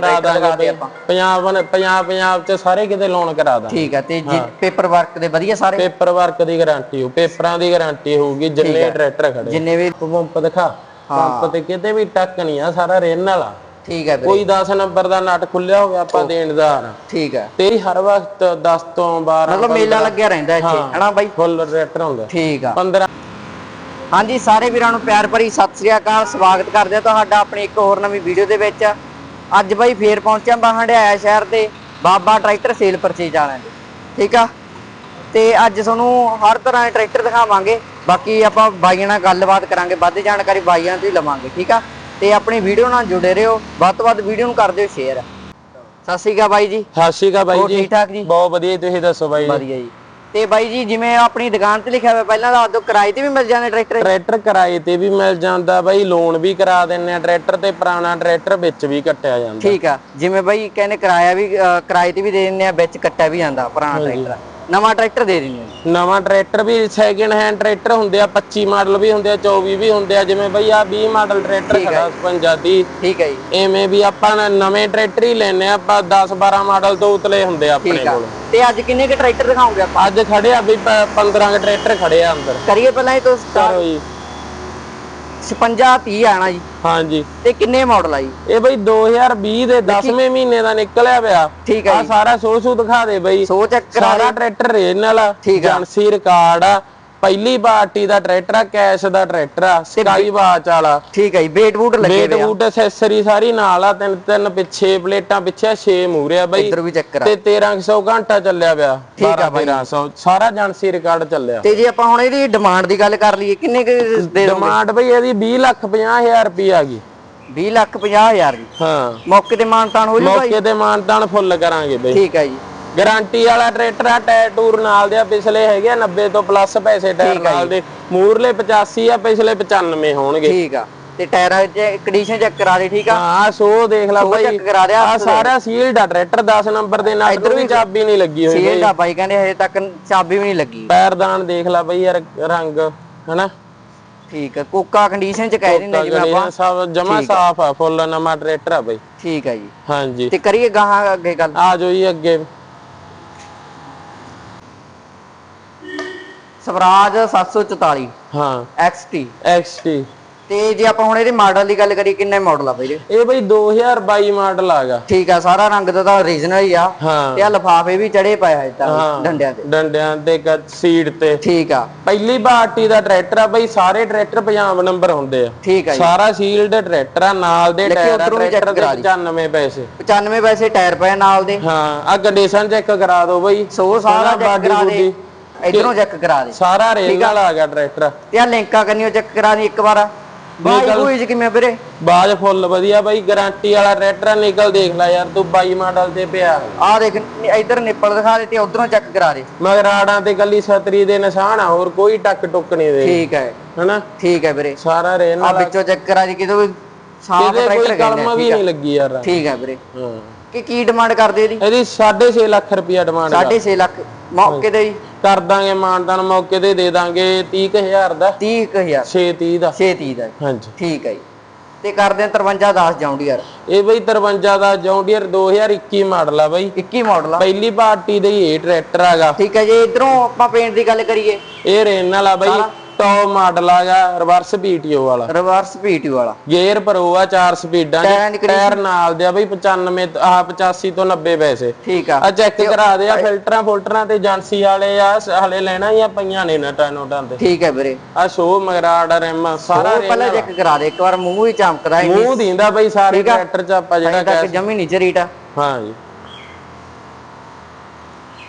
ਕਰਾ ਦਾਂਗੇ ਪੰਜਾਬ ਪੰਜਾਬ ਪੰਜਾਬ ਚ ਸਾਰੇ ਕਿਤੇ ਲੋਨ ਕਰਾ ਦਾਂਗੇ। ਠੀਕ ਹੈ ਤੇ ਪੇਪਰ ਵਰਕ ਦੇ ਵਧੀਆ ਸਾਰੇ? ਪੇਪਰ ਵਰਕ ਦੀ ਗਾਰੰਟੀ ਹੋ ਪੇਪਰਾਂ ਦੀ ਗਾਰੰਟੀ ਹੋਊਗੀ ਜਿੰਨੇ ਟਰੈਕਟਰ ਖੜੇ ਜਿੰਨੇ ਵੀ ਪੰਪ ਦਿਖਾ। ਪੰਪ ਤੇ ਕਿਤੇ ਵੀ ਟੱਕ ਨਹੀਂ ਆ ਸਾਰਾ ਰੇਨ ਵਾਲਾ। ਠੀਕ ਹੈ ਕੋਈ 10 ਨੰਬਰ ਦਾ ਨਟ ਖੁੱਲਿਆ ਹੋਵੇ ਆਪਾਂ ਦੇਣਦਾਰ। ਠੀਕ ਹੈ ਤੇ ਹਰ ਵਕਤ 10 ਤੋਂ 12 ਮਤਲਬ ਮੇਲਾ ਲੱਗਿਆ ਰਹਿੰਦਾ ਇੱਥੇ ਹਨਾ ਬਾਈ? ਫੁੱਲ ਟਰੈਕਟਰ ਹੁੰਦਾ ਠੀਕ ਆ। 15 ਹਾਂਜੀ ਸਾਰੇ ਵੀਰਾਂ ਨੂੰ ਪਿਆਰ ਭਰੀ ਸਤਿ ਸ੍ਰੀ ਅਕਾਲ। ਸਵਾਗਤ ਕਰਦੇ ਆ ਤੁਹਾਡਾ ਆਪਣੀ ਇੱਕ ਹੋਰ ਨਵੀਂ ਵੀਡੀਓ ਦੇ ਵਿੱਚ। ਅੱਜ ਬਾਈ ਫੇਰ ਪਹੁੰਚਿਆ ਬਾ ਹੰਡਿਆਇਆ ਸ਼ਹਿਰ ਦੇ ਬਾਬਾ ਟਰੈਕਟਰ ਸੇਲ ਪਰਚੇਜ ਵਾਲਿਆਂ ਦੇ ਠੀਕ ਆ? ਤੇ ਅੱਜ ਤੁਹਾਨੂੰ ਹਰ ਤਰ੍ਹਾਂ ਦੇ ਟਰੈਕਟਰ ਦਿਖਾਵਾਂਗੇ ਬਾਕੀ ਆਪਾਂ ਬਾਈਆਂ ਨਾਲ ਗੱਲਬਾਤ ਕਰਾਂਗੇ ਵੱਧ ਜਾਣਕਾਰੀ ਬਾਈਆਂ ਤੋਂ ਹੀ ਲਵਾਂਗੇ ਠੀਕ ਆ? ਤੇ ਆਪਣੀ ਵੀਡੀਓ ਨਾਲ ਜੁੜੇ ਰਹੋ ਵੱਧ ਤੋਂ ਵੱਧ ਵੀਡੀਓ ਨੂੰ ਕਰ ਦਿਓ ਸ਼ੇਅਰ। ਸਤਿ ਸ੍ਰੀ ਅਕਾਲ ਬਾਈ ਜੀ। ਸਤਿ ਸ਼੍ਰੀ ਅਕਾਲ ਬਾਈ ਜੀ। ਠੀਕ ਠਾਕ ਜੀ? ਬਹੁਤ ਵਧੀਆ ਤੁਸੀਂ ਦੱਸੋ ਬਾਈ ਜੀ? ਵਧੀਆ ਜੀ। ਤੇ ਬਾਈ ਜੀ ਜਿਵੇਂ ਆਪਣੀ ਦੁਕਾਨ ਤੇ ਲਿਖਿਆ ਹੋਇਆ ਪਹਿਲਾਂ ਦੱਸ ਦਿਓ ਕਿਰਾਏ ਤੇ ਵੀ ਮਿਲ ਜਾਂਦੇ ਟਰੈਕਟਰ? ਟਰੈਕਟਰ ਕਿਰਾਏ ਤੇ ਵੀ ਮਿਲ ਜਾਂਦਾ ਬਾਈ ਲੋਨ ਵੀ ਕਰਾ ਦਿੰਨੇ ਆ ਟਰੈਕਟਰ ਤੇ ਪੁਰਾਣਾ ਟਰੈਕਟਰ ਵਿੱਚ ਵੀ ਕੱਟਿਆ ਜਾਂਦਾ। ਠੀਕ ਆ। ਜਿਵੇਂ ਬਾਈ ਕਹਿੰਦੇ ਕਿਰਾਇਆ ਵੀ ਕਿਰਾਏ ਤੇ ਵੀ ਦੇ ਦਿੰਦੇ ਆ ਵਿੱਚ ਕੱਟਿਆ ਵੀ ਜਾਂਦਾ ਪੁਰਾਣਾ ਟਰੈਕਟਰ। ਨਵਾਂ ਟਰੈਕਟਰ ਦੇ ਦਿੰਦੇ ਨਵਾਂ ਟਰੈਕਟਰ ਵੀ ਸੈਕਿੰਡ ਹੈਂਡ ਟਰੈਕਟਰ ਹੁੰਦੇ ਆ 25 ਮਾਡਲ ਵੀ ਹੁੰਦੇ ਆ 24 ਵੀ ਹੁੰਦੇ ਆ ਜਿਵੇਂ ਬਈ ਆ 20 ਮਾਡਲ ਟਰੈਕਟਰ ਖੜਾ 55 ਠੀਕ ਹੈ ਜੀ। ਐਵੇਂ ਵੀ ਆਪਾਂ ਨਵੇਂ ਟਰੈਕਟਰ ਹੀ ਲੈਨੇ ਆ ਆਪਾਂ 10 12 ਮਾਡਲ ਤੋਂ ਉਤਲੇ ਹੁੰਦੇ ਆ ਆਪਣੇ ਕੋਲ। ਤੇ ਅੱਜ ਕਿੰਨੇ ਕ ਟਰੈਕਟਰ ਦਿਖਾਓਗੇ ਆਪਾਂ? ਅੱਜ ਖੜੇ ਆ ਵੀ 15 ਕ ਟਰੈਕਟਰ ਖੜੇ ਆ ਅੰਦਰ। ਕਰੀਏ ਪਹਿਲਾਂ ਇਹ ਤੋਂ ਸਟਾਰਟ 5630 ਆਣਾ ਜੀ। ਹਾਂਜੀ। ਤੇ ਕਿੰਨੇ ਮਾਡਲ ਆ ਜੀ? ਇਹ ਬਈ 2020 ਦੇ 10ਵੇਂ ਮਹੀਨੇ ਦਾ ਨਿਕਲਿਆ ਪਿਆ। ਠੀਕ ਆ ਸਾਰਾ ਸੋਸੂ ਦਿਖਾ ਦੇ ਬਈ। ਸੋ ਚੈੱਕ ਕਰਾ ਸਾਰਾ ਟਰੈਕਟਰ ਰੇਨਲ ਠੀਕ ਆ। ਜਨਸੀ ਰਿਕਾਰਡ ਆ ਪਹਿਲੀ ਪਾਰਟੀ ਦਾ ਟਰੈਕਟਰ ਆ ਕੈਸ਼ ਦਾ ਟਰੈਕਟਰ ਆ ਸਕਾਈ ਵਾਚ ਵਾਲਾ। ਠੀਕ ਹੈ ਜੀ ਵੇਟ ਵੂਟ ਲੱਗੇ ਵੇਟ ਬੂਟ ਐਕਸੈਸਰੀ ਸਾਰੀ ਨਾਲ ਆ ਤਿੰਨ ਤਿੰਨ ਪਿੱਛੇ ਪਲੇਟਾਂ ਪਿੱਛੇ 6 ਮੂਰੇ ਆ ਬਈ। ਇੱਧਰ ਵੀ ਚੈੱਕ ਕਰਾ। ਤੇ 1300 ਘੰਟਾ ਚੱਲਿਆ ਪਿਆ ਠੀਕ ਆ 1300 ਸਾਰਾ ਏਜੰਸੀ ਰਿਕਾਰਡ ਚੱਲਿਆ। ਤੇ ਜੇ ਆਪਾਂ ਹੁਣ ਇਹਦੀ ਡਿਮਾਂਡ ਦੀ ਗੱਲ ਕਰ ਲਈਏ ਕਿੰਨੇ ਕੁ ਦੇ ਦੋਗੇ? ਡਿਮਾਂਡ ਬਈ ਇਹਦੀ 20 ਲੱਖ 50 ਹਜ਼ਾਰ ਰੁਪਏ ਆ ਗਈ। 20 ਲੱਖ 50 ਹਜ਼ਾਰ ਜੀ ਹਾਂ। ਮੌਕੇ ਤੇ ਮਾਨਤਾਨ ਹੋ ਜੂ ਭਾਈ ਮੌਕੇ ਤੇ ਮਾਨਤਾਨ ਫੁੱਲ ਕਰਾਂਗੇ ਬਈ। ਠੀਕ ਹੈ ਜੀ। ਗਾਰੰਟੀ ਵਾਲਾ ਟਰੈਕਟਰ ਆ ਟਾਇਰ ਟੂਰ ਨਾਲ ਦੇ ਆ ਪਿਛਲੇ ਹੈਗੇ ਆ 90 ਤੋਂ ਪਲੱਸ ਪੈਸੇ ਟਾਇਰ ਨਾਲ ਦੇ। ਮੂਰਲੇ 85 ਆ ਪਿਛਲੇ 95 ਹੋਣਗੇ। ਠੀਕ ਆ। ਤੇ ਟਾਇਰਾਂ ਚ ਕੰਡੀਸ਼ਨ ਚੈੱਕ ਕਰਾ ਦੇ ਠੀਕ ਆ? ਹਾਂ ਸੋ ਦੇਖ ਲੈ ਸੋ ਬਾਈ। check ਕਰਾ ਦਿਆ ਆ ਸਾਰਾ ਸੀਲਡ ਆ ਟਰੈਕਟਰ 10 ਨੰਬਰ ਦੇ ਨਾਲ ਇਧਰ ਵੀ ਚਾਬੀ ਨਹੀਂ ਲੱਗੀ ਹੋਈ ਸੀਲ ਦਾ ਬਾਈ ਕਹਿੰਦੇ ਹਜੇ ਤੱਕ ਚਾਬੀ ਵੀ ਨਹੀਂ ਲੱਗੀ। ਪੈਰਦਾਨ ਦੇਖ ਲੈ ਬਈ ਯਾਰ ਰੰਗ ਹਨਾ? ਠੀਕ ਆ ਕੋਕਾ ਕੰਡੀਸ਼ਨ ਚ ਕਹਿ ਦਿੰਦੇ ਜਿਵੇਂ ਆਪਾਂ। ਸਭ ਜਮਾ ਸਾਫ਼ ਆ ਫੁੱਲ ਨਵਾਂ ਟਰੈਕਟਰ ਆ ਬਈ। ਠੀਕ ਆ ਜੀ। ਹਾਂਜੀ। ਤੇ ਕਰੀਏ ਗਾਹਾਂ ਅੱਗੇ ਗੱਲ। ਆ ਜੀ ਅੱਗੇ। ਸਵਰਾਜ 744 ਹਾਂ। XT XT ਤੇ ਜੇ ਆਪਾਂ ਹੁਣ ਇਹਦੇ ਮਾਡਲ ਦੀ ਗੱਲ ਕਰੀਏ ਕਿੰਨੇ ਮਾਡਲ ਆ ਬਈ? ਇਹ ਬਈ 2022 ਮਾਡਲ ਆਗਾ। ਠੀਕ ਆ ਸਾਰਾ ਰੰਗ ਦਾ ਤਾਂ ਓਰੀਜਨਲ ਹੀ ਆ। ਤੇ ਆ ਲਫਾਫੇ ਵੀ ਚੜੇ ਪਏ ਆ ਇਦਾਂ ਡੰਡਿਆਂ ਤੇ। ਡੰਡਿਆਂ ਤੇ ਸੀਟ ਤੇ। ਠੀਕ ਆ। ਪਹਿਲੀ ਪਾਰਟੀ ਦਾ ਟਰੈਕਟਰ ਆ ਬਈ ਸਾਰੇ ਟਰੈਕਟਰ ਪੰਜਾਬ ਨੰਬਰ ਹੁੰਦੇ ਆ। ਠੀਕ ਆ ਸਾਰਾ ਸੀਲਡ ਟਰੈਕਟਰ ਆ ਨਾਲ ਦੇ ਟਾਇਰ ਟਰੈਕਟਰ ਕਰਾ ਦੇ 95 ਪੈਸੇ। 95 ਪੈਸੇ ਟਾਇਰ ਪਏ ਨਾਲ ਦੇ। ਹਾਂ ਆ ਕੰਡੀਸ਼ਨ ਚੈੱਕ ਕਰਾ ਦਿਓ ਬਈ। ਸੋ ਸਾਰਾ ਬਾਡੀ ਬੂਡੀ। ਇਧਰੋਂ ਚੈੱਕ ਕਰਾ ਦੇ। ਸਾਰਾ ਰੇਲ ਵਾਲਾ ਆ? ਗਿਆ ਟਰੈਕਟਰ ਤੇ ਆ ਲਿੰਕਾਂ ਕਰਨੀਓ ਚੈੱਕ ਕਰਾ ਦੀ ਇੱਕ ਵਾਰ। ਬਾਈ ਬੂਈ ਚ ਕਿਵੇਂ ਵੀਰੇ? ਬਾਜ ਫੁੱਲ ਵਧੀਆ ਬਈ ਗਾਰੰਟੀ ਵਾਲਾ ਟਰੈਕਟਰ ਨਿਕਲ ਦੇਖ ਲੈ ਯਾਰ ਤੂੰ 22 ਮਾਡਲ ਤੇ ਪਿਆ। ਆ ਦੇਖ ਇਧਰ ਨਿੱਪਲ ਦਿਖਾ ਦੇ ਤੇ ਉਧਰੋਂ ਚੈੱਕ ਕਰਾ ਦੇ। ਮਗਰ ਆੜਾਂ ਤੇ ਕੱਲੀ ਛਤਰੀ ਦੇ ਨਿਸ਼ਾਨ ਆ ਹੋਰ ਕੋਈ ਟੱਕ ਟੁੱਕ ਨਹੀਂ ਦੇ। ਠੀਕ ਹੈ। ਹਨਾ? ਠੀਕ ਹੈ ਵੀਰੇ। ਸਾਰਾ ਰੇਲ ਆ ਵਿੱਚੋਂ ਚੈੱਕ ਕਰਾ ਦੀ ਕਿਤੇ ਕੋਈ ਸਾਫ਼ ਟਰੈਕਟਰ ਕੋਈ ਕਹਿੰਦੇ ਕਲਮ ਵੀ ਨਹੀਂ ਲੱਗੀ ਯਾਰ। ਠੀਕ ਹੈ ਵੀਰੇ। ਹਾਂ। ਕਿ ਕੀ ਡਿਮਾਂਡ ਕਰਦੇ ਇਹਦੀ? ਇਹਦੀ 6.5 ਲੱਖ ਰੁਪਿਆ ਡਿਮਾਂਡ 6.5 ਲੱਖ ਮੌਕੇ ਤੇ ਜੀ। ਕਰ ਦਾਂਗੇ ਮਾਨਦਾਨ ਮੌਕੇ ਤੇ ਦੇ ਦਾਂਗੇ 30000 ਦਾ। 30000 630 ਦਾ। 630 ਦਾ। ਹਾਂਜੀ। ਠੀਕ ਹੈ ਜੀ। ਤੇ ਕਰਦੇ ਆ 53 10 ਜਾਉਂਦੀ ਯਾਰ ਇਹ ਬਈ 53 ਦਾ ਜੌਂਡੀਅਰ 2021 ਮਾਡਲ ਆ ਬਈ। 21 ਮਾਡਲ ਆ। ਪਹਿਲੀ ਪਾਰਟੀ ਦੇ ਇਹ ਟਰੈਕਟਰ ਹੈਗਾ ਠੀਕ ਹੈ ਜੀ ਇਧਰੋਂ ਆਪਾਂ ਪੇਂਟ ਦੀ ਗੱਲ ਕਰੀਏ। ਇਹ ਰੇਨ ਵਾਲਾ ਬਈ। ਟੌਪ ਮਾਡਲ ਹੈਗਾ ਰਿਵਰਸ ਪੀਟੀਓ ਵਾਲਾ। ਰਿਵਰਸ ਪੀਟੀਓ ਵਾਲਾ। ਗੇਅਰ ਪ੍ਰੋ ਆ 4 ਸਪੀਡਾਂ ਚ ਟਾਇਰ ਨਾਲ ਦੇ ਆ ਬਈ 95 ਆਹ 85 ਤੋਂ 90 ਪੈਸੇ। ਠੀਕ ਆ। ਆ ਚੈੱਕ ਕਰਾ ਦੇ ਆ ਫਿਲਟਰਾਂ ਫੁਲਟਰਾਂ ਤੇ ਏਜੰਸੀ ਵਾਲੇ ਆ ਹਲੇ ਲੈਣਾ ਹੀ ਆ ਪਈਆਂ ਨੇ ਨਟਾਂ ਨੋਟਾਂ ਤੇ। ਠੀਕ ਹੈ ਵੀਰੇ। ਆ ਸ਼ੋ ਮਗਰਾੜ ਰਿਮ ਸਾਰਾ ਪਹਿਲਾਂ ਚੈੱਕ ਕਰਾ ਦੇ ਇੱਕ ਵਾਰ ਮੂੰਹ ਹੀ ਚਮਕਦਾ ਹੈ ਮੂੰਹ ਦਿੰਦਾ ਬਈ ਸਾਰੇ ਟਰੈਕਟਰ ਚ ਆਪਾਂ ਜਿਹੜਾ ਜਮੀ ਨੀਚੇ ਰੀਟ ਆ। ਹਾਂ ਜੀ।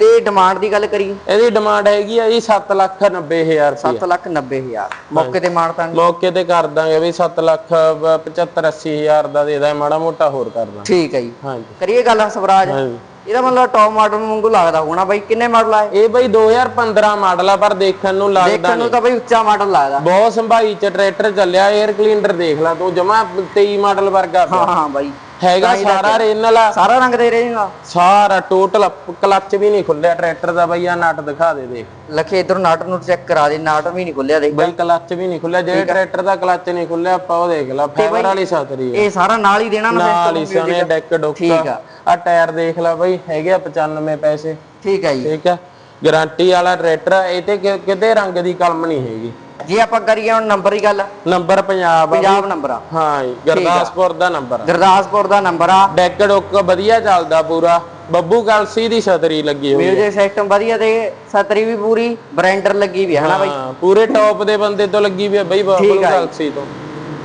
ਤੇ ਡਿਮਾਂਡ ਦੀ ਗੱਲ ਕਰੀਏ? ਇਹਦੀ ਡਿਮਾਂਡ ਹੈਗੀ ਆ ਜੀ 7 ਲੱਖ 90 ਹਜ਼ਾਰ ਰੁਪਏ 7 ਲੱਖ 90 ਹਜ਼ਾਰ। ਮੌਕੇ ਤੇ ਮਾਰ ਤਾਂ ਮੌਕੇ ਤੇ ਕਰ ਦਾਂਗੇ ਵੀ 7 ਲੱਖ 75 80 ਹਜ਼ਾਰ ਦਾ ਦੇ ਦਾਂ ਮਾੜਾ ਮੋਟਾ ਹੋਰ ਕਰ ਦਾਂ ਠੀਕ ਹੈ ਜੀ। ਹਾਂਜੀ। ਕਰੀਏ ਗੱਲ ਸਵਰਾਜ ਹਾਂਜੀ। ਇਹਦਾ ਮਤਲਬ ਟੌਪ ਮਾਡਲ ਵਾਂਗੂ ਲੱਗਦਾ ਹੋਣਾ ਬਾਈ ਕਿੰਨੇ ਮਾਡਲ ਆ ਇਹ? ਬਈ 2015 ਮਾਡਲ ਆ ਪਰ ਦੇਖਣ ਨੂੰ ਲੱਗਦਾ ਦੇਖਣ ਨੂੰ ਤਾਂ ਬਾਈ ਉੱਚਾ ਮਾਡਲ ਲੱਗਦਾ। ਬਹੁਤ ਸੰਭਾਈ ਚ ਟਰੈਕਟਰ ਚੱਲਿਆ 에ਅਰ ਕਲੀਨਰ ਦੇਖ ਲੈ ਤੂੰ ਜਮਾ 23 ਮਾਡਲ ਵਰਗਾ। ਹਾਂ ਹਾਂ ਬਾਈ। ਹੈਗਾ ਸਾਰਾ ਰੇਨ ਵਾਲਾ। ਸਾਰਾ ਰੰਗ ਦੇ ਰਹੇਗਾ ਸਾਰਾ ਟੋਟਲ ਕਲੱਚ ਵੀ ਨਹੀਂ ਖੁੱਲਿਆ ਟਰੈਕਟਰ ਦਾ ਬਈ ਆ ਨਟ ਦਿਖਾ ਦੇ ਦੇਖ ਲਖੇ ਇਧਰ ਨਾਟ ਨੂੰ ਚੈੱਕ ਕਰਾ ਦੇ ਨਾਟ ਵੀ ਨਹੀਂ ਖੁੱਲਿਆ ਦੇਖ। ਬਈ ਕਲੱਚ ਵੀ ਨਹੀਂ ਖੁੱਲਿਆ ਜਿਹੜੇ ਟਰੈਕਟਰ ਦਾ ਕਲੱਚ ਨਹੀਂ ਖੁੱਲਿਆ ਆਪਾਂ ਉਹ ਦੇਖ ਲਾ ਫਾਈਬਰ ਵਾਲੀ ਛਤਰੀ ਆ। ਇਹ ਸਾਰਾ ਨਾਲ ਹੀ ਦੇਣਾ ਨਾ ਨਾਲ ਹੀ ਸੋਨੇ ਡੈਕ ਡੁੱਕ। ਠੀਕ ਆ। ਆ ਟਾਇਰ ਦੇਖ ਲੈ ਬਈ ਹੈਗੇ ਆ 95 ਪੈਸੇ। ਠੀਕ ਹੈ ਜੀ। ਠੀਕ ਆ। ਗਾਰੰਟੀ ਵਾਲਾ ਟਰੈਕਟਰ ਆ ਇਹ ਤੇ ਕਿਤੇ ਰੰਗ ਦੀ ਕਲਮ ਨਹੀਂ ਹੈਗੀ। ਜੇ ਆਪਾਂ ਕਰੀਏ ਹੁਣ ਨੰਬਰ ਦੀ ਗੱਲ। ਨੰਬਰ ਪੰਜਾਬ ਆ ਪੰਜਾਬ ਨੰਬਰ ਆ। ਹਾਂ ਜੀ ਗੁਰਦਾਸਪੁਰ ਦਾ ਨੰਬਰ ਆ। ਗੁਰਦਾਸਪੁਰ ਦਾ ਨੰਬਰ ਆ। ਡੈਕ ਡੁੱਕ ਵਧੀਆ ਚੱਲਦਾ ਪੂਰਾ। ਬੱਬੂ ਕਲਸੀ ਦੀ ਛਤਰੀ ਲੱਗੀ ਹੋਈ ਮਿਊਜ਼ਿਕ ਸਿਸਟਮ ਵਧੀਆ ਤੇ ਸਤਰੀ ਵੀ ਪੂਰੀ ਬ੍ਰੈਂਡਰ ਲੱਗੀ ਵੀ ਹੈ ਹਨਾ ਬਾਈ? ਹਾਂ ਪੂਰੇ ਟੌਪ ਦੇ ਬੰਦੇ ਤੋਂ ਲੱਗੀ ਵੀ ਬਈ ਬੱਬੂ। ਕਲਸੀ ਤੋਂ।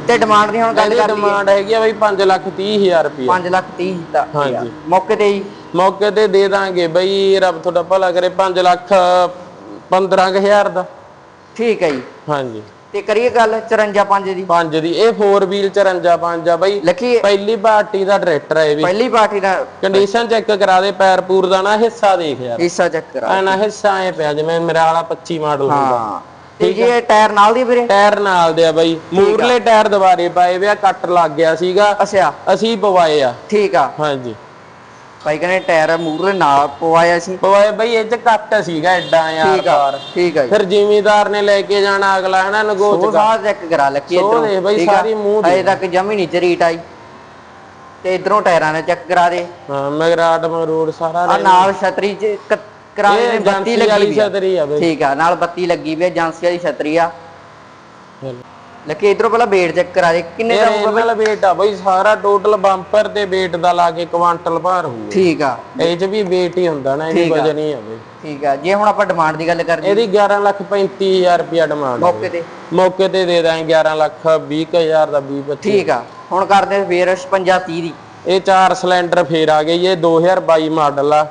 ਤੇ ਡਿਮਾਂਡ ਦੀ ਹੁਣ ਗੱਲ ਕਰ ਲਈਏ ਡਿਮਾਂਡ ਹੈਗੀ ਆ ਬਈ 5 ਲੱਖ 30 ਹਜ਼ਾਰ ਰੁਪਏ 5 ਲੱਖ 30 ਦਾ ਹਾਂਜੀ। ਮੌਕੇ ਤੇ ਹੀ ਮੌਕੇ ਤੇ ਦੇ ਦਾਂਗੇ ਬਈ ਰੱਬ ਤੁਹਾਡਾ ਭਲਾ ਕਰੇ 5 ਲੱਖ 15 ਹਜ਼ਾਰ ਦਾ। ਠੀਕ ਹੈ ਜੀ। ਹਾਂਜੀ। ਤੇ ਕਰੀਏ ਗੱਲ 54 5 ਦੀ। 5 ਦੀ। ਇਹ 4 ਵੀਲ 54 5 ਆ ਬਈ। ਲਖੀ ਪਹਿਲੀ ਪਾਰਟੀ ਦਾ ਟਰੈਕਟਰ ਹੈ ਇਹ ਵੀ। ਪਹਿਲੀ ਪਾਰਟੀ ਦਾ ਕੰਡੀਸ਼ਨ ਚੈੱਕ ਕਰਾ ਦੇ ਪੈਰ ਪੂਰ ਦਾ ਨਾ ਹਿੱਸਾ ਦੇਖ ਯਾਰ। ਹਿੱਸਾ ਚੈੱਕ ਕਰਾ। ਨਾ ਹਿੱਸਾ ਐ ਪਿਆ ਜਿਵੇਂ ਮੇਰਾ ਵਾਲਾ 25 ਮਾਡਲ ਹੁੰਦਾ। ਹਾਂ। ਤੇ ਜੀ ਇਹ ਟਾਇਰ ਨਾਲ ਦੀ ਵੀਰੇ? ਟਾਇਰ ਨਾਲ ਦੇ ਆ ਬਈ। ਮੂਰਲੇ ਟਾਇਰ ਦੁਬਾਰੇ ਪਾਏ ਵਿਆ ਕੱਟ ਲੱਗ ਗਿਆ ਸੀਗਾ। ਅੱਛਾ। ਅਸੀਂ ਪਵਾਏ ਆ। ਠੀਕ ਆ। ਹਾਂਜੀ। ਭਾਈ ਕਹਿੰਦੇ ਟਾਇਰ ਮੂਰਲੇ ਨਾਲ ਪਵਾਇਆ ਸੀ। ਪਵਾਏ ਬਈ ਇਹ ਚ ਕੱਟ ਸੀਗਾ ਐਡਾ ਯਾਰ ਠੀਕ ਆ ਠੀਕ ਆ ਫਿਰ ਜ਼ਿਮੀਦਾਰ ਨੇ ਲੈ ਕੇ ਜਾਣਾ ਅਗਲਾ ਹੈ ਨਾ ਨਗੋਚ ਉਹ ਸਾਹ ਚੈੱਕ ਕਰਾ ਲੱਕੀ ਇਧਰੋਂ। ਦੇਖ ਬਈ ਸਾਰੀ ਮੂੰਹ ਦੀ। ਅਜੇ ਤੱਕ ਜਮੀ ਨਹੀਂ ਚਰੀਟ ਆਈ। ਤੇ ਇਧਰੋਂ ਟਾਇਰਾਂ ਨੇ ਚੈੱਕ ਕਰਾ ਦੇ ਹਾਂ ਮਗਰਾਟ ਮਰੂੜ ਸਾਰਾ ਆ ਨਾਲ ਛਤਰੀ ਚ ਕ- ਕਰਾ ਦੇ ਇਹ ਬੱਤੀ ਲੱਗੀ ਵੀ ਛਤਰੀ ਆ ਬਈ। ਠੀਕ ਆ ਨਾਲ ਬੱਤੀ ਲੱਗੀ ਵੀ ਏਜੰਸੀ ਵਾਲੀ ਛਤਰੀ ਆ। ਚਲੋ। ਲੱਕੀ ਇਧਰੋਂ ਪਹਿਲਾਂ ਵੇਟ ਚੈੱਕ ਕਰਾ ਦੇ ਕਿੰਨੇ ਦਾ ਹੋਊਗਾ ਨਾਲ weight ਆ ਬਈ ਸਾਰਾ ਟੋਟਲ ਬੰਪਰ ਤੇ weight ਦਾ ਲਾ ਕੇ ਕੁਆਂਟਲ ਭਾਰ ਹੋਊਗਾ। ਠੀਕ ਆ। ਇਹ ਚ ਵੀ weight ਹੀ ਹੁੰਦਾ ਨਾ ਇਹਦੀ। ਵਜਨ ਹੀ ਆ ਬਈ। ਠੀਕ ਆ। ਜੇ ਹੁਣ ਆਪਾਂ ਡਿਮਾਂਡ ਦੀ ਗੱਲ ਕਰੀਏ ਇਹਦੀ 11 ਲੱਖ 35000 ਰੁਪਿਆ ਡਿਮਾਂਡ ਮੌਕੇ ਤੇ। ਮੌਕੇ ਤੇ ਦੇ ਦਾਂਗੇ 11 ਲੱਖ 20000 ਦਾ 20 25 ਠੀਕ ਆ। ਹੁਣ ਕਰਦੇ ਫੇਰ 56 30 ਦੀ। ਇਹ ਚਾਰ ਸਿਲੰਡਰ ਫੇਰ ਆ ਗਏ ਇਹ 2022 ਮਾਡਲ ਆ।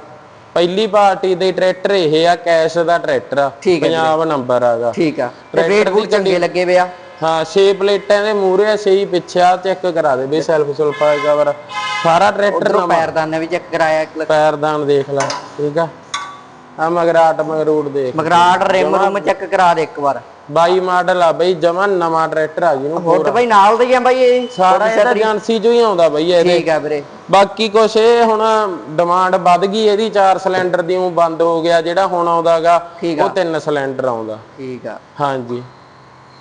ਪਹਿਲੀ ਪਾਰਟੀ ਦੇ ਟਰੈਕਟਰ ਇਹ ਆ ਕੈਸ਼ ਦਾ ਟਰੈਕਟਰ ਆ। ਪੰਜਾਬ ਨੰਬਰ ਆਗਾ ਠੀਕ ਆ। ਤੇ ਦੀ ਬੂਟ ਚੰਗੇ ਲੱਗੇ ਵੇ ਆ। ਹਾਂ 6 ਪਲੇਟਾਂ ਦੇ ਮੂਹਰੇ ਆ 6 ਪਿੱਛੇ ਆ ਚੈੱਕ ਕਰਾ ਦੇ ਬਈ ਸੈਲਫ ਸੁਲਫਾ ਕਵਰ ਸਾਰਾ ਟਰੈਕਟਰ ਉਧਰੋਂ ਨਵਾਂ। ਪੈਰਦਾਨੇ ਵੀ ਚੈੱਕ ਕਰਾਇਆ ਇੱਕ ਲੱਖ। ਪੈਰਦਾਨ ਦੇਖ ਲੈ ਠੀਕ ਆ? ਆ ਮਗਰਾਟ ਮਗਰੂਟ ਦੇਖ। ਮਗਰਾਟ ਰਿਮ ਰੂਮ ਚੈੱਕ ਕਰਾ ਦੇ ਇੱਕ ਵਾਰ। 22 ਮਾਡਲ ਆ ਬਈ ਜਮਾ ਨਵਾਂ ਟਰੈਕਟਰ ਆ ਜਿਹਨੂੰ ਹੋਰ ਤੇ ਬਾਈ ਨਾਲ ਦੇ ਹੀ ਆ ਬਾਈ ਇਹ। ਸਾਰਾ ਇਹਦਾ ਏਜੰਸੀ ਚੋਂ ਹੀ ਆਉਂਦਾ ਬਈ ਇਹਦੇ। ਠੀਕ ਆ ਵੀਰੇ। ਬਾਕੀ ਕੁਛ ਇਹ ਹੁਣ ਡਿਮਾਂਡ ਵੱਧ ਗਈ ਇਹਦੀ 4 ਸਿਲੰਡਰ ਦੀ ਉਹ ਬੰਦ ਹੋ ਗਿਆ ਜਿਹੜਾ ਹੁਣ ਆਉਂਦਾਗਾ ਠੀਕ ਉਹ 3 ਸਿਲੰਡਰ ਆਉਂਦਾ। ਠੀਕ ਆ। ਹਾਂਜੀ।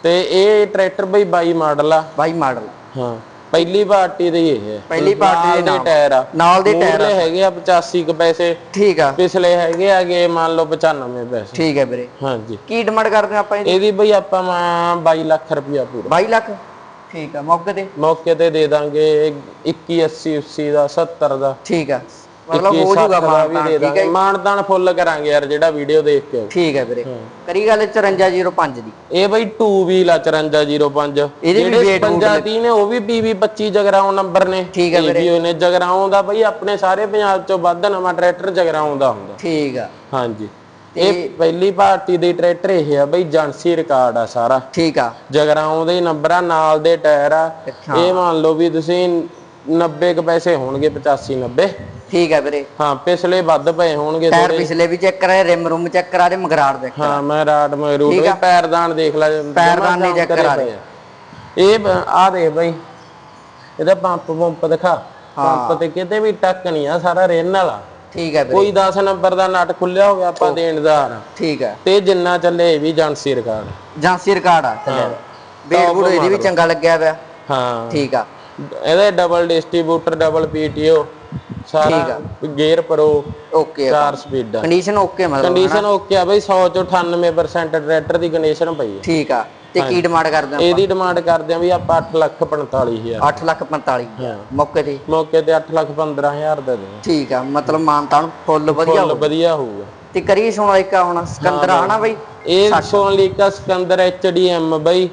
ਤੇ ਇਹ ਟਰੈਕਟਰ ਬਈ 22 ਮਾਡਲ ਆ। ਬਾਈ ਮਾਡਲ। ਹਾਂ ਪਹਿਲੀ ਪਾਰਟੀ ਦੇ ਇਹ ਹੈ। ਪਹਿਲੀ ਪਾਰਟੀ ਦੇ। ਟਾਇਰ ਆ। ਨਾਲ ਦੇ ਟਾਇਰ ਹੈਗੇ ਆ 85 ਕੁ ਪੈਸੇ। ਠੀਕ ਆ। ਪਿਛਲੇ ਹੈਗੇ ਆਗੇ ਮੰਨ ਲਓ 95 ਪੈਸੇ। ਠੀਕ ਹੈ ਵੀਰੇ। ਹਾਂਜੀ। ਕੀ ਡਿਮਾਂਡ ਕਰਦੇ ਆਪਾਂ ਇਹਦੀ? ਇਹਦੀ ਬਈ ਆਪਾਂ ਮੈਂ 22 ਲੱਖ ਰੁਪਇਆ ਪੂਰਾ। 22 ਲੱਖ? ਠੀਕ ਆ ਮੌਕੇ ਤੇ। ਮੌਕੇ ਤੇ ਦੇ ਦਾਂਗੇ 21 80 80 ਦਾ 70 ਦਾ। ਠੀਕ ਆ। ਮਤਲਬ 21, ਹੋ 60 ਜਾਊਗਾ ਦਾ ਵੀ ਮਾਨਤਾਨ ਦੇ ਠੀਕ ਹੈ ਮਾਨਦਾਨ ਫੁੱਲ ਕਰਾਂਗੇ ਯਾਰ ਜਿਹੜਾ ਵੀਡੀਓ ਦੇਖ ਕੇ। ਠੀਕ ਹੈ ਵੀਰੇ। ਕਰੀ ਗੱਲ 5405 ਦੀ। ਇਹ ਬਈ 2 ਵੀਲ ਆ 5405 ਇਹਦੇ ਵੀ weight ਬੂਟ 55 ਨੇ ਉਹ ਵੀ PV 25 ਜਗਰਾਉਂ ਨੰਬਰ ਨੇ। ਠੀਕ ਹੈ ਇਹ ਵੀ ਉਹਨੇ ਜਗਰਾਉਂ ਦਾ ਬਈ ਆਪਣੇ ਸਾਰੇ ਪੰਜਾਬ ਚੋਂ ਵੱਧ ਨਵਾਂ ਟਰੈਕਟਰ ਜਗਰਾਉਂ ਦਾ ਹੁੰਦਾ। ਠੀਕ ਆ। ਹਾਂਜੀ। ਇਹ ਪਹਿਲੀ ਪਾਰਟੀ ਦੇ ਟਰੈਕਟਰ ਇਹ ਆ ਬਈ ਏਜੰਸੀ ਰਿਕਾਰਡ ਆ ਸਾਰਾ। ਠੀਕ ਆ। ਜਗਰਾਉਂ ਦੇ ਨੰਬਰ ਆ ਨਾਲ ਦੇ ਟਾਇਰ ਆ। ਇਹ ਮੰਨ ਲਓ ਵੀ ਤੁਸੀਂ 90 ਕ ਪੈਸੇ ਹੋਣਗੇ 85 90 ਠੀਕ ਹੈ ਵੀਰੇ। ਹਾਂ ਪਿਛਲੇ ਵੱਧ ਪਏ ਹੋਣਗੇ ਟਾਇਰ ਪਿਛਲੇ ਵੀ ਚੈੱਕ ਕਰਾਏ ਰਿਮ ਰੂਮ ਚੈੱਕ ਕਰਾ ਦੇ ਮਗਰਾੜ ਦੇ ਹਾਂ ਮੈਂ ਰਾਟ ਮਗਰੂਟ ਠੀਕ ਵੀ ਆ। ਪੈਰਦਾਨ ਦੇਖ ਲੈ ਪੈਰਦਾਨ ਨਹੀਂ check ਕਰਾ ਰਹੇ। ਇਹ ਆਹ ਦੇਖ ਬਈ ਇਹਦਾ ਪੰਪ ਪੰਪ ਦਿਖਾ। ਪੰਪ ਤੇ ਕਿਤੇ ਵੀ ਟੱਕ ਨਹੀਂ ਆ ਸਾਰਾ ਰੇਨ ਵਾਲਾ। ਠੀਕ ਹੈ ਵੀਰੇ। ਕੋਈ 10 ਨੰਬਰ ਦਾ ਨਟ ਖੁੱਲਿਆ ਹੋਵੇ ਆਪਾਂ ਦੇਣਦਾਰ। ਆ। ਠੀਕ ਹੈ। ਤੇ ਜਿੰਨਾ ਚੱਲੇ ਇਹ ਵੀ ਏਜੰਸੀ ਰਿਕਾਰਡ। ਜਾਂਸੀ ਰਿਕਾਰਡ ਆ ਚੱਲਿਆ ਵੇਟ ਬੂਟ ਇਹਦੀ ਵੀ ਚੰਗਾ ਲੱਗਿਆ ਪਿਆ। ਹਾਂ। ਠੀਕ ਆ। ਇਹਦੇ ਡਬਲ ਡਿਸਟ੍ਰੀਬਿਊਟਰ ਡਬਲ ਪੀਟੀਓ ਸਾਰਾ ਗੇਅਰ ਪ੍ਰੋ ਓਕੇ ਚਾਰ ਸਪੀਡਾਂ ਕੰਡੀਸ਼ਨ ਓਕੇ ਮਤਲਬ ਕੰਡੀਸ਼ਨ ਓਕੇ ਆ ਬਈ 100 ਚੋਂ 98% ਟਰੈਕਟਰ ਦੀ ਕੰਡੀਸ਼ਨ ਪਈ ਆ। ਠੀਕ ਆ ਤੇ ਕੀ ਡਿਮਾਂਡ ਕਰਦੇ ਆ ਇਹਦੀ ਡਿਮਾਂਡ ਕਰਦੇ ਆ ਵੀ ਆਪਾਂ 8 ਲੱਖ 45000 8 ਲੱਖ 45 ਹਾਂ। ਮੌਕੇ ਤੇ? ਮੌਕੇ ਤੇ 8 ਲੱਖ 15000 ਦੇ ਦੇ ਠੀਕ ਆ ਮਤਲਬ ਮਾਨਤਾਨ ਫੁੱਲ ਵਧੀਆ ਫੁੱਲ ਵਧੀਆ ਹੋਊਗਾ। ਤੇ ਕਰੀ ਸੁਣਾ ਇੱਕ ਆ ਹੁਣ ਸਿਕੰਦਰ ਆ ਹਨਾ ਬਈ? ਇਹ ਸੋਨਲੀਕਾ ਸਿਕੰਦਰ ਐਚਡੀਐਮ ਬਈ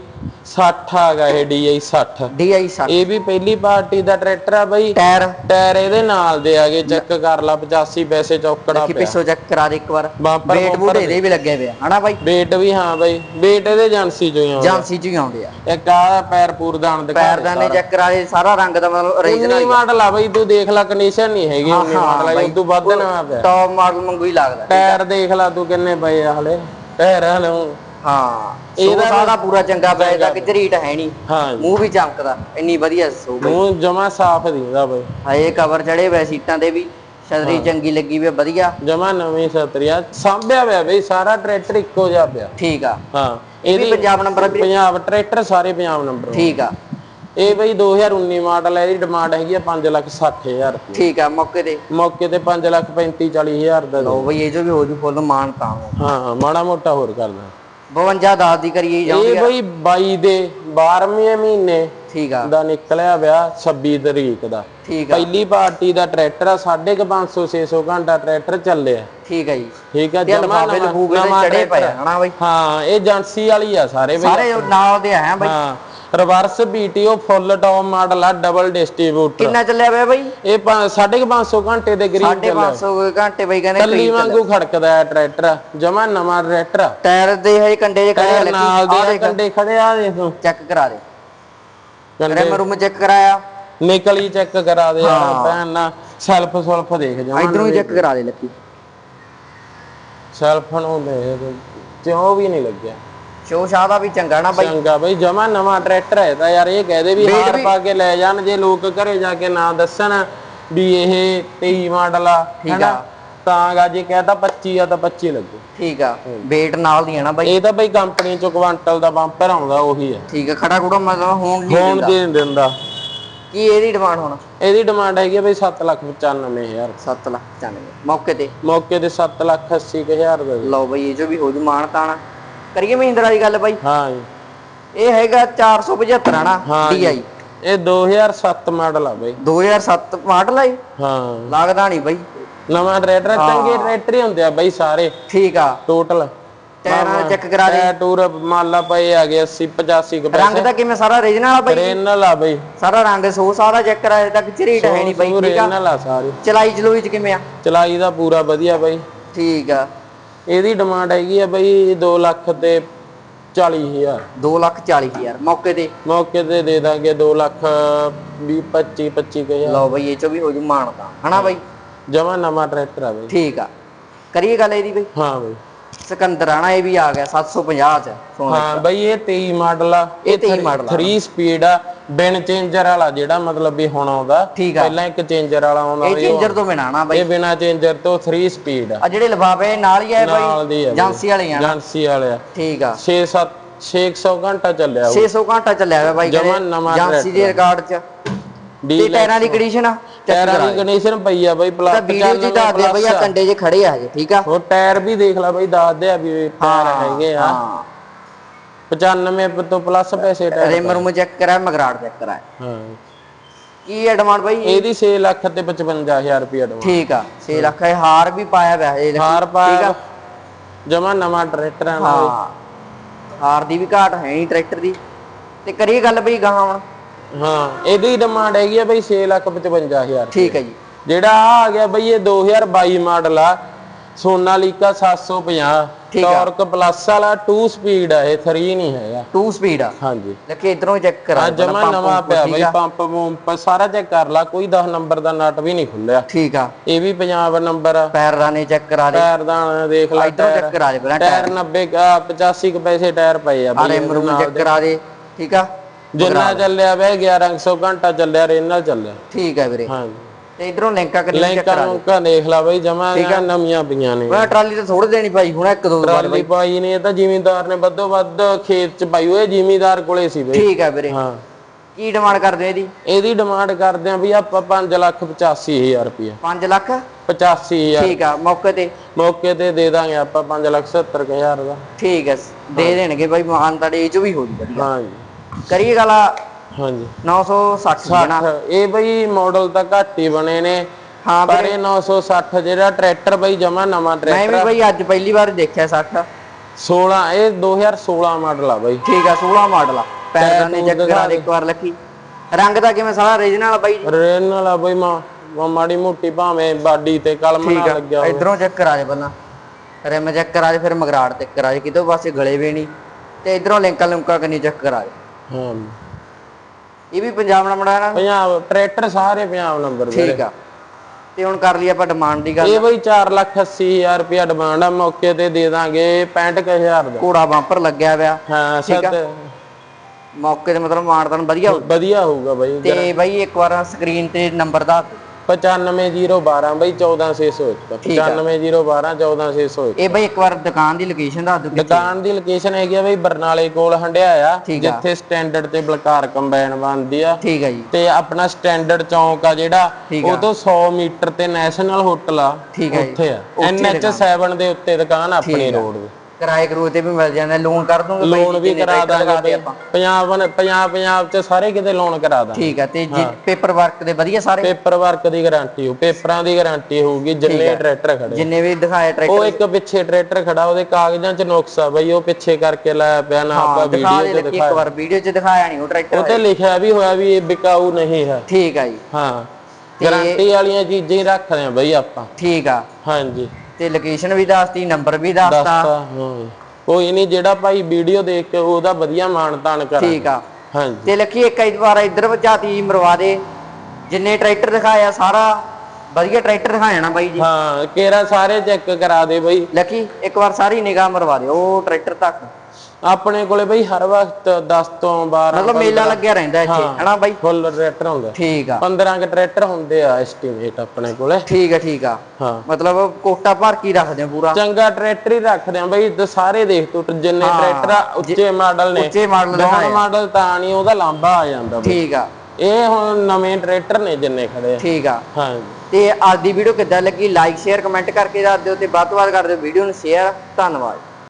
60 ਆਗਾ ਇਹ DI 60 DI 60 ਇਹ ਵੀ ਪਹਿਲੀ ਪਾਰਟੀ ਦਾ ਟਰੈਕਟਰ ਆ ਬਈ। ਟਾਇਰ। ਟਾਇਰ ਇਹਦੇ ਨਾਲ ਦੇ ਆਗੇ ਚੈੱਕ ਕਰ ਲਾ 85 ਪੈਸੇ ਚੌਕੜਾ ਪਿਆ। ਪਿੱਛੋਂ ਚੈੱਕ ਕਰਾ ਦੇ ਇੱਕ ਵਾਰ। ਬੰਪਰ ਵੇਟ ਬੂਟ ਇਹਦੇ ਵੀ ਲੱਗੇ ਪਿਆ ਹਨਾ ਬਾਈ? ਵੇਟ ਵੀ ਹਾਂ ਬਈ ਵੇਟ ਇਹਦੇ ਏਜੰਸੀ ਚੋਂ ਆਉਂਦਾ ਜਾਂਸੀ ਚ ਆਉਂਦੇ ਆ। ਇੱਕ ਆ ਪੈਰ ਪੂਰਦਾਨ ਦਿਖਾ ਪੈਰਦਾਨੇ ਚੈੱਕ ਕਰਾ ਦੇ ਸਾਰਾ ਰੰਗ ਦਾ ਮਤਲਬ ਓਰੀਜਨਲ 19 ਮਾਡਲ ਆ। ਬਈ ਤੂੰ ਦੇਖ ਲੈ ਕੰਡੀਸ਼ਨ ਨਹੀਂ ਹੈਗੀ 19 ਮਾਡਲ ਆ ਤੂੰ ਵੱਧ ਨਾ ਪਿਆ। ਟੌਪ ਮਾਡਲ ਮੰਗੂ ਹੀ ਲੱਗਦਾ। ਟਾਇਰ ਦੇਖ ਲੈ ਤੂੰ ਕਿੰਨੇ ਪਏ ਆ ਹਲੇ। ਹਲੇ ਹਾਂ ਇਹਦਾ ਇਹਦਾ ਪੂਰਾ ਚੰਗਾ ਪਿਆ ਇਹਦਾ ਕਿ ਝਰੀਟ ਹੈ ਨਹੀਂ। ਹਾਂ ਜੀ। ਮੂੰਹ ਵੀ ਚਮਕਦਾ ਇੰਨੀ ਵਧੀਆ ਸੋ ਬਈ। ਮੂੰਹ ਜਮਾ ਸਾਫ਼ ਦਿੰਦਾ ਬਈ। ਹਾਏ ਕਵਰ ਚੜੇ ਹੋਏ ਸੀਟਾਂ ਤੇ ਵੀ ਛਤਰੀ ਚੰਗੀ ਲੱਗੀ ਵੀ ਆ, ਵਧੀਆ। ਜਮਾ ਨਵੀਂ ਸਤਰੀਆ ਸਾਂਭਿਆ ਹੋਇਆ ਬਈ ਸਾਰਾ ਟਰੈਕਟਰ ਇੱਕੋ ਜਿਹਾ ਪਿਆ। ਠੀਕ ਆ। ਹਾਂ ਇਹ ਵੀ ਪੰਜਾਬ ਨੰਬਰ ਆ ਵੀਰੇ? ਪੰਜਾਬ ਟਰੈਕਟਰ ਸਾਰੇ ਪੰਜਾਬ ਨੰਬਰ ਠੀਕ ਆ। ਇਹ ਬਈ 2019 ਮਾਡਲ ਹੈ ਇਹਦੀ ਡਿਮਾਂਡ ਹੈਗੀ ਆ 560000 ਰੁਪਏ। ਠੀਕ ਆ ਮੌਕੇ ਤੇ? ਮੌਕੇ ਤੇ 5 ਲੱਖ 35 40000 ਦਾ। ਲਓ ਬਈ ਇਹ ਜੋ ਵੀ ਹੋ ਜੂ ਫੁੱਲ ਮਾਨ ਤਾਂ ਹਾਂ। ਹਾਂ, ਮਾੜਾ ਮੋਟਾ ਹੋਰ ਕਰਦਾ 52 10 ਦੀ ਕਰੀਏ ਜਾਂਦੀ ਇਹ ਬਈ 22 ਦੇ 12ਵੇਂ ਮਹੀਨੇ ਠੀਕ ਆ। ਦਾ ਨਿਕਲਿਆ ਵਿਆ 26 ਤਰੀਕ ਦਾ। ਠੀਕ ਆ। ਪਹਿਲੀ ਪਾਰਟੀ ਦਾ ਟਰੈਕਟਰ ਆ 550 600 ਘੰਟਾ ਟਰੈਕਟਰ ਚੱਲਿਆ। ਠੀਕ ਆ ਜੀ। ਠੀਕ ਆ ਜਮਾ ਨਵਾਂ ਚੜੇ ਪਏ ਟਰੈਕਟਰ ਆ, ਹਨਾ ਬਈ? ਹਾਂ ਇਹ ਏਜੰਸੀ ਵਾਲੀ ਆ ਸਾਰੇ ਬਈ। ਸਾਰੇ ਨਾਲ ਦੇ ਆ ਬਈ? ਹਾਂ। Reverse PTO full top model ਆ ਡਬਲ ਡਿਸਟ੍ਰੀਬਿਊਟਰ ਕਿੰਨਾ ਚੱਲਿਆ ਪਿਆ ਬਈ? ਇਹ 550 ਘੰਟੇ ਦੇ ਚੱਲਿਆ। 550 ਘੰਟੇ ਬਈ ਕਹਿੰਦੇ ਕੱਲੀ ਵਾਂਗੂ ਖੜਕਦਾ ਹੈ ਟਰੈਕਟਰ ਜਮਾ ਨਵਾਂ ਟਰੈਕਟਰ। ਟਾਇਰ ਦੇ ਹੈ ਕੰਡੇ ਜੇ ਖੜੇ ਟਾਇਰ ਨਾਲ ਲੱਗੀ ਦੇ ਕੰਡੇ ਖੜੇ ਆ ਦੇਖ। ਤੂੰ ਚੈੱਕ ਕਰਾ ਦੇ। ਕੰਡੇ ਰੈਮ ਰੂਮ ਚੈੱਕ ਕਰਾਇਆ। ਨਿਕਲੀ ਚੈੱਕ ਕਰਾ ਦੇ ਯਾਰ ਭੈਣ ਨਾ ਸੈਲਫ ਸੁਲਫ ਦੇਖ ਜਮਾ ਇਧਰੋਂ ਹੀ ਚੈੱਕ ਕਰਾ ਦੇ ਲੱਗੀ ਸੈਲਫ ਨੂੰ ਦੇਖ। ਕਿਉਂ ਵੀ ਨਹੀਂ ਲੱਗਿਆ। ਸ਼ੋ ਸ਼ਾਹ ਦਾ ਵੀ ਚੰਗਾ ਨਾ ਬਈ। ਚੰਗਾ ਬਈ ਜਮਾ ਨਵਾਂ ਟਰੈਕਟਰ ਹੈ ਤਾਂ ਯਾਰ ਇਹ ਕਹਦੇ ਵੀ Weight ਹਾਰ ਪਾ ਕੇ ਲੈ ਜਾਣ ਜੇ ਲੋਕ ਘਰੇ ਜਾ ਕੇ ਨਾ ਦੱਸਣ ਵੀ ਇਹ 23 ਮਾਡਲ ਆ ਠੀਕ? ਆ। ਤਾਂ ਗਾ ਜੇ ਕਹਤਾ 25 ਆ ਤਾਂ 25 ਲੱਗੂ। ਠੀਕ ਆ ਵੇਟ ਨਾਲ ਦੀ ਹੈ ਨਾ ਬਈ। ਇਹ ਤਾਂ ਬਈ ਕੰਪਨੀ ਚੋਂ ਕੁਆਂਟਲ ਦਾ ਬੰਪਰ ਆਉਂਦਾ ਉਹੀ ਹੈ। ਠੀਕ ਆ ਖੜਾ ਖੁੜਾ ਮਤਲਬ ਹੋਣ ਨਹੀਂ ਹੁਣ ਦੇ ਦਿੰਦਾ। ਕੀ ਇਹਦੀ ਡਿਮਾਂਡ ਹੁਣ? ਇਹਦੀ ਡਿਮਾਂਡ ਹੈਗੀ ਆ ਬਈ 795000 7 ਲੱਖ 95 ਮੌਕੇ ਤੇ? ਮੌਕੇ ਤੇ 780000 ਦਾ ਦੇ। ਲਓ ਬਈ ਇਹ ਜੋ ਵੀ ਹੋ ਜੂ ਮਾਨ ਤਾਣਾ। ਕਰੀਏ ਮਹਿੰਦਰਾ ਦੀ ਗੱਲ ਬਾਈ? ਹਾਂ ਜੀ। ਇਹ ਹੈਗਾ 475 ਆਣਾ ਹਾਂ ਜੀ। DI ਇਹ 2007 ਮਾਡਲ ਆ ਬਈ। 2007 ਮਾਡਲ ਆ ਇਹ? ਹਾਂ। ਲੱਗਦਾ ਨਹੀਂ ਬਈ। ਨਵਾਂ ਟਰੈਕਟਰ ਚੰਗੇ ਟਰੈਕਟਰ ਹੀ ਹੁੰਦੇ ਆ ਬਈ ਸਾਰੇ। ਠੀਕ ਆ। ਟੋਟਲ ਟਾਇਰਾਂ ਚੈੱਕ ਕਰਾ ਦੇ। ਟੂਰ ਮਾਲਾ ਪਏ ਆ ਗਏ 80 85 ਕੁ ਰੰਗ ਦਾ ਕਿਵੇਂ ਸਾਰਾ origignal ਆ ਬਾਈ? ਰੇਨਲ ਆ ਬਈ। ਸਾਰਾ ਰੰਗ ਸੋ ਸਾਰਾ ਚੈੱਕ ਕਰਾਇਆ ਤੱਕ ਝਰੀਟ ਹੈ ਨਹੀਂ ਬਾਈ ਠੀਕ ਆ। ਰੇਨਲ ਆ ਸਾਰੀ। ਚਲਾਈ ਚਲੂਈ ਚ ਕਿਵੇਂ ਆ? ਚਲਾਈ ਦਾ ਪੂਰਾ ਵਧੀਆ ਬਈ। ਠੀਕ ਆ। ਇਹਦੀ ਡਿਮਾਂਡ ਹੈਗੀ ਆ ਬਈ 2 ਲੱਖ ਤੇ 40000 2 ਲੱਖ 40 ਹਜ਼ਾਰ ਮੌਕੇ ਤੇ? ਮੌਕੇ ਤੇ ਦੇ ਦਾਂਗੇ 2 ਲੱਖ 20 25 25000 ਲਓ ਬਈ ਇਹ ਚੋਂ ਵੀ ਹੋ ਜੂ ਮਾਨ ਤਾਂ ਹਨਾ ਬਾਈ? ਜਮਾ ਨਵਾਂ ਟਰੈਕਟਰ ਆ ਬਈ। ਠੀਕ ਆ। ਕਰੀਏ ਗੱਲ ਇਹਦੀ ਬਈ? ਹਾਂ ਬਈ। ਸਿਕੰਦਰ ਆਣਾ ਇਹ ਵੀ ਆ ਗਿਆ 750 ਚ ਹਾਂ ਬਈ ਇਹ 23 ਮਾਡਲ ਆ ਇਹ 23 ਮਾਡਲ ਆ। 3 ਸਪੀਡ ਆ ਬਿਨ ਚੇਂਜਰ ਵਾਲਾ ਜਿਹੜਾ ਮਤਲਬ ਵੀ ਹੁਣ ਆਉਂਦਾ ਆ। ਪਹਿਲਾਂ ਇੱਕ ਚੇਂਜਰ ਵਾਲਾ ਆਉਂਦਾ ਇਹ ਚੇਂਜਰ ਤੋਂ ਬਿਨਾਣਾ ਬਾਈ। ਇਹ ਬਿਨਾ ਚੇਂਜਰ ਤੋਂ 3 ਸਪੀਡ ਆ। ਆ ਜਿਹੜੇ ਲਫਾਫੇ ਨਾਲ ਹੀ ਨਾਲ ਬਾਈ ਆ ਏਜੰਸੀ ਵਾਲੇ ਆ। ਏਜੰਸੀ ਵਾਲੇ ਆ। ਠੀਕ ਆ। 6 7 600 ਘੰਟਾ ਚੱਲਿਆ ਉਹ। 600 ਘੰਟਾ ਚੱਲਿਆ ਬਾਈ ਜਮਾਂ ਕਹਿੰਦੇ ਨਵਾਂ ਏਜੰਸੀ ਦੇ ਰਿਕਾਰਡ ਚ। ਤੇ ਟਾਇਰਾਂ ਦੀ ਕੰਡੀਸ਼ਨ ਆ? ਟਾਇਰਾਂ ਦੀ ਕੰਡੀਸ਼ਨ ਪਈ ਆ ਬਈ ਤਾਂ ਪਲੱਸ ਵੀਡੀਓ ਜੀ ਦੱਸ ਦੇ ਬਈ ਆ ਕੰਡੇ ਜੇ ਖੜੇ ਆ ਹਜੇ ਠੀਕ ਆ? ਉਹ ਟਾਇਰ ਵੀ ਦੇਖ ਲੈ ਬਈ ਦੱਸਦੇ ਆ ਵੀ ਟਾਇਰ ਹੈਗੇ ਆ। ਹਾਂ। 95 ਤੋਂ ਪਲੱਸ ਪੈਸੇ ਟਾਇਰ ਰਿਮ ਰੂਮ ਚੈੱਕ ਕਰਾਇਆ ਮਗਰਾੜ ਚੈੱਕ ਕਰਾਇਆ। ਹਾਂ। ਕੀ ਡਿਮਾਂਡ ਬਾਈ? ਇਹਦੀ 6 ਲੱਖ ਤੇ 55000 ਰੁਪਏ ਡਿਮਾਂਡ ਠੀਕ ਆ 6 ਲੱਖ ਇਹ ਹਾਰ ਵੀ ਪਾਇਆ ਹੋਇਆ ਇਹ। ਹਾਰ ਪਾਇਆ ਜਮਾ ਨਵਾਂ ਟਰੈਕਟਰ ਆ ਨਾ ਹਾਂ ਹਾਰ ਦੀ ਵੀ ਘਾਟ ਹੈ ਨਹੀਂ ਟਰੈਕਟਰ ਦੀ। ਤੇ ਕਰੀਏ ਗੱਲ ਬਈ ਗਾਹਾਂ ਹੁਣ। ਹਾਂ ਇਹਦੀ ਡਿਮਾਂਡ ਹੈਗੀ ਆ ਬਈ 6 ਲੱਖ 55000 ਠੀਕ ਹੈ ਜੀ। ਜਿਹੜਾ ਆ ਆ ਗਿਆ ਬਈ ਇਹ 2022 ਮਾਡਲ ਆ ਸੋਨਾਲੀਕਾ 750 ਠੀਕ ਆ। ਟਾਰਕ ਪਲੱਸ ਵਾਲਾ 2 ਸਪੀਡ ਆ ਇਹ 3 ਨਹੀਂ ਹੈਗਾ। 2 ਸਪੀਡ ਆ। ਹਾਂਜੀ। ਲੱਗੇ ਇਧਰੋਂ ਚੈੱਕ ਕਰਾ ਪਹਿਲਾਂ ਜਮਾ ਨਵਾਂ ਪਿਆ ਬਈ। ਪੰਪ ਪੰਪ ਸਾਰਾ ਚੈੱਕ ਕਰ ਲਾ ਕੋਈ 10 ਨੰਬਰ ਦਾ ਨਟ ਵੀ ਨਹੀਂ ਖੁੱਲਿਆ। ਠੀਕ ਆ। ਇਹ ਵੀ ਪੰਜਾਬ ਨੰਬਰ ਆ। ਪੈਰਦਾਨੇ ਚੈੱਕ ਕਰਾ ਦੇ। ਟਾਇਰ ਦਾ ਦੇਖ ਲੈ ਇਧਰੋਂ ਚੈੱਕ ਕਰਾ ਦੇ ਪਹਿਲਾਂ ਟਾਇਰ 90 ਆ, 85 ਕੁ ਪੈਸੇ ਟਾਇਰ ਪਏ ਆ ਆ ਬਈ ਰਿਮ ਰੂਮ ਚੈੱਕ ਕਰਾ ਦੇ ਠੀਕ ਆ। ਜਿੰਨਾ ਚੱਲਿਆ ਵੇ 1100 ਘੰਟਾ ਚੱਲਿਆ ਰੇਨਲ ਚੱਲਿਆ। ਠੀਕ ਹੈ ਵੀਰੇ। ਹਾਂਜੀ। ਤੇ ਇਧਰੋਂ ਲਿੰਕਾਂ ਕਰੀ ਚੈੱਕ ਲੈਂਕਾਂ ਕਰਾ ਲੂੰਕਾਂ ਦੇਖ ਲਾ ਬਈ ਜਮਾ ਨਵੀਆਂ ਪਈਆਂ ਨੇ। ਮੈਂ ਟਰਾਲੀ ਤੇ ਥੋੜੇ ਦੇਣੀ ਭਾਈ ਹੁਣ ਇੱਕ ਦੋ ਵਾਰ ਟਰਾਲੀ ਪਾਈ ਨੇ ਇਹ ਤਾਂ ਜ਼ਿਮੀਂਦਾਰ ਨੇ ਵੱਧੋ ਵੱਧ ਖੇਤ ਚ ਪਾਈ ਹੋਏ ਜ਼ਿਮੀਂਦਾਰ ਕੋਲੇ ਸੀ ਬਈ। ਠੀਕ ਹੈ ਵੀਰੇ। ਹਾਂ। ਕੀ ਡਿਮਾਂਡ ਕਰਦੇ ਹੋ ਇਹਦੀ? ਇਹਦੀ ਡਿਮਾਂਡ ਕਰਦੇ ਆ ਵੀ ਆਪਾਂ 5 ਲੱਖ 85000 ਰੁਪਇਆ 5 ਲੱਖ? 85000 ਠੀਕ ਆ ਮੌਕੇ ਤੇ? ਮੌਕੇ ਤੇ ਦੇ ਦਾਂਗੇ ਆਪਾਂ 5 ਲੱਖ 70000 ਦਾ। ਠੀਕ ਹੈ ਦੇ ਦੇਣਗੇ ਭਾਈ ਮਾਨ ਤਾਂ ਇਹ ਚ ਵੀ ਹੋ ਜੂ ਵਧੀਆ। ਹਾਂਜੀ ਕਰੀਏ ਗੱਲ? ਹਾਂਜੀ। 960 ਦੀ ਨਾ? 60 ਇਹ ਬਈ ਮਾਡਲ ਤਾਂ ਘੱਟ ਹੀ ਬਣੇ ਨੇ। ਹਾਂ ਪਰ ਇਹ 960 ਜਿਹੜਾ ਟਰੈਕਟਰ ਬਈ ਜਮਾ ਨਵਾਂ ਮੈਂ ਟਰੈਕਟਰ ਵੀ ਭਾਈ ਅੱਜ ਪਹਿਲੀ ਵਾਰ ਦੇਖਿਆ 60 16 ਇਹ 2016 ਮਾਡਲ ਆ ਬਈ। ਠੀਕ ਆ 16 ਮਾਡਲ ਆ। ਪੈਰਾਂ ਨੇ ਕਰਾ ਦੇ ਇੱਕ ਵਾਰ ਲੱਕੀ ਰੰਗ ਦਾ ਕਿਵੇਂ ਸਾਰਾ ਆ ਬਾਈ? ਰੇਨ ਵਾਲਾ ਬਈ ਮਾ ਮਾ- ਮਾੜੀ ਮੋਟੀ ਭਾਵੇਂ ਬਾਡੀ ਤੇ ਕਲਮ ਆ ਲੱਗਿਆ ਇਧਰੋਂ ਚੈੱਕ ਕਰਾ ਦੇ ਪਹਿਲਾਂ। ਰਿਮ ਚੈੱਕ ਕਰਾ ਦੇ ਫਿਰ ਮਗਰਾੜ ਤੇ ਕਰਾ ਦੇ। ਕਿਤੋਂ ਪਾਸੇ ਗਲੇ ਵੀ ਨਹੀਂ। ਤੇ ਇਧਰੋਂ ਲਿੰਕਾਂ ਲੁੰਕਾਂ ਕੰਨੀ ਚੈੱਕ ਕਰਾ ਦੇ। ਹਾਂ। ਇਹ ਵੀ ਪੰਜਾਬ ਨਾਲ ਬਣਾਇਆ ਨਾ ਪੰਜਾਬ ਟਰੈਕਟਰ ਸਾਰੇ ਪੰਜਾਬ ਨੰਬਰ ਦੇ ਠੀਕ ਆ। ਤੇ ਹੁਣ ਕਰ ਲਈ ਆਪਾਂ ਡਿਮਾਂਡ ਦੀ ਗੱਲ। ਇਹ ਬਈ 480000 ਰੁਪਇਆ ਡਿਮਾਂਡ ਆ ਮੌਕੇ ਤੇ ਦੇ ਦਾਂਗੇ 65000 ਦਾ। ਘੋੜਾ ਬੰਪਰ ਲੱਗਿਆ ਹੋਇਆ ਹਾਂ ਠੀਕ ਆ। ਸੱਤ। ਮੌਕੇ ਤੇ ਮਤਲਬ ਮਾਨਦਾਨ ਵਧੀਆ ਹੋਊ। ਵਧੀਆ ਹੋਊਗਾ ਬਈ। ਤੇ ਬਾਈ ਇੱਕ ਵਾਰ ਸਕਰੀਨ ਤੇ ਨੰਬਰ ਦਾ 95012 ਬਈ 14601 ਠੀਕ ਆ। 95012 14601 ਇਹ ਬਾਈ ਇੱਕ ਵਾਰ ਦੁਕਾਨ ਦੀ ਲੋਕੇਸ਼ਨ ਦੱਸ ਦਿਓ ਕਿੱਥੇ ਦੁਕਾਨ ਦੀ ਲੋਕੇਸ਼ਨ ਹੈਗੀ ਆ ਬਈ ਬਰਨਾਲੇ ਕੋਲ ਹੰਡਿਆਇਆ। ਜਿੱਥੇ ਸਟੈਂਡਰਡ ਤੇ ਬਲਕਾਰ ਕੰਬਾਈਨ ਬਣਦੀ ਆ ਠੀਕ ਹੈ ਜੀ ਤੇ ਆਪਣਾ ਸਟੈਂਡਰਡ ਚੌਂਕ ਆ ਜਿਹੜਾ ਉਹ। ਤੋਂ 100 ਮੀਟਰ ਤੇ ਨੈਸ਼ਨਲ ਹੋਟਲ ਆ ਠੀਕ ਆ ਜੀ। ਉੱਥੇ ਆ ਉੱਥੇ NH7 ਦੇ ਉੱਤੇ ਦੁਕਾਨ ਆਪਣੀ। ਰੋਡ ਤੇ ਕਿਰਾਏ ਕਰੂਏ ਤੇ ਵੀ ਮਿਲ ਜਾਂਦਾ ਲੋਨ ਕਰ ਦੂੰਗੇ ਬਾਈ ਲੋਨ ਵੀ ਕਰਾ ਦਾਂਗੇ ਪੰਜਾਬ ਪੰਜਾਬ ਪੰਜਾਬ ਚ ਸਾਰੇ ਕਿਤੇ ਲੋਨ ਕਰਾ ਦਾਂਗੇ। ਠੀਕ ਆ ਤੇ ਜੀ ਪੇਪਰ ਵਰਕ ਦੇ ਵਧੀਆ ਸਾਰੇ? ਪੇਪਰ ਵਰਕ ਦੀ ਗਾਰੰਟੀ ਹੋ ਪੇਪਰਾਂ ਦੀ ਗਾਰੰਟੀ ਹੋਊਗੀ ਜਿੰਨੇ ਟਰੈਕਟਰ ਖੜੇ ਜਿੰਨੇ ਵੀ ਦਿਖਾਏ ਉਹ ਟਰੈਕਟਰ ਇੱਕ ਪਿੱਛੇ ਟਰੈਕਟਰ ਖੜਾ ਉਹਦੇ ਕਾਗਜ਼ਾਂ 'ਚ ਨੁਕਸ ਆ ਬਈ ਉਹ ਪਿੱਛੇ ਕਰਕੇ ਲਾਇਆ ਪਿਆ ਨਾ ਆਪਾਂ ਵੀਡੀਓ 'ਚ ਲੱਗੀ ਇੱਕ ਦਿਖਾਇਆ। ਵਾਰ ਵੀਡੀਓ 'ਚ ਦਿਖਾਇਆ ਨਹੀਂ ਉਹ ਉਹ ਟਰੈਕਟਰ ਤੇ ਲਿਖਿਆ ਵੀ ਹੋਇਆ ਵੀ ਇਹ ਵਿਕਾਊ ਨਹੀਂ ਹੈ। ਠੀਕ ਆ ਜੀ। ਹਾਂ। ਗਾਰੰਟੀ ਵਾਲੀਆਂ ਚੀਜ਼ਾਂ ਹੀ ਰੱਖਦੇ ਆ ਬਈ ਆਪਾਂ। ਠੀਕ ਆ। ਹਾਂਜੀ। ਤੇ ਲੋਕੇਸ਼ਨ ਵੀ ਦੱਸਤੀ ਨੰਬਰ ਵੀ ਦੱਸਤਾ। ਦੱਸਤਾ ਹਾਂ। ਕੋਈ ਨਹੀਂ ਜਿਹੜਾ ਭਾਈ ਵੀਡੀਓ ਦੇਖ ਕੇ ਉਹਦਾ ਵਧੀਆ ਮਾਣ ਤਾਣ ਕਰਾਂ ਠੀਕ ਆ। ਹਾਂਜੀ। ਤੇ ਲੱਕੀ ਇੱਕ ਇੱਕ ਵਾਰ ਇੱਧਰ ਵਜਾਤੀ ਮਰਵਾ ਦੇ। ਜਿੰਨੇ ਟਰੈਕਟਰ ਦਿਖਾਇਆ ਸਾਰਾ ਵਧੀਆ ਟਰੈਕਟਰ ਨਾ ਬਾਈ ਜੀ। ਹਾਂ ਕੇਰਾ ਸਾਰੇ ਚੈੱਕ ਕਰਾ ਦੇ ਬਈ। ਲੱਕੀ ਇੱਕ ਵਾਰ ਸਾਰੀ ਨਿਗਾਹ ਮਰਵਾ ਦੇ ਉਹ ਟਰੈਕਟਰ ਤੱਕ। ਆਪਣੇ ਕੋਲੇ ਬਈ ਹਰ ਵਕਤ 10 ਤੋਂ 12 ਮਤਲਬ ਮੇਲਾ ਲੱਗਿਆ ਰਹਿੰਦਾ ਇੱਥੇ ਹਨਾ ਬਾਈ? ਫੁੱਲ ਟਰੈਕਟਰ ਹੁੰਦਾ। ਠੀਕ ਆ। 15 ਕ ਟਰੈਕਟਰ ਹੁੰਦੇ ਆ ਐਸਟੀਮੇਟ ਆਪਣੇ ਕੋਲੇ। ਠੀਕ ਆ ਠੀਕ ਆ। ਹਾਂ। ਮਤਲਬ ਕੋਟਾ ਭਰ ਕੇ ਰੱਖਦੇ ਆ ਪੂਰਾ। ਚੰਗਾ ਟਰੈਕਟਰ ਹੀ ਰੱਖਦੇ ਆ ਬਈ ਸਾਰੇ ਦੇਖ ਤੂੰ ਜਿੰਨੇ ਟਰੈਕਟਰ ਆ ਉੱਚੇ ਮਾਡਲ ਨੇ। ਉੱਚੇ ਮਾਡਲ ਆ। ਮਾਡਲ ਤਾਂ ਨਹੀਂ ਉਹਦਾ ਲਾਂਬਾ ਆ ਜਾਂਦਾ ਠੀਕ ਆ। ਇਹ ਹੁਣ ਨਵੇਂ ਟਰੈਕਟਰ ਨੇ ਜਿੰਨੇ ਖੜੇ ਆ। ਠੀਕ ਆ। ਹਾਂ ਤੇ ਅੱਜ ਦੀ ਵੀਡੀਓ ਕਿੱਦਾਂ ਲੱਗੀ? ਲਾਈਕ ਸ਼ੇਅਰ ਕਮੈਂਟ ਕਰਕੇ ਦੱਸ ਦਿਓ ਤੇ ਵੱਧ ਤੋਂ ਵੱਧ ਕਰ ਦਿਓ। ਵੀਡੀਓ ਨੂੰ ਸ਼ੇਅਰ ਧੰਨਵਾਦ।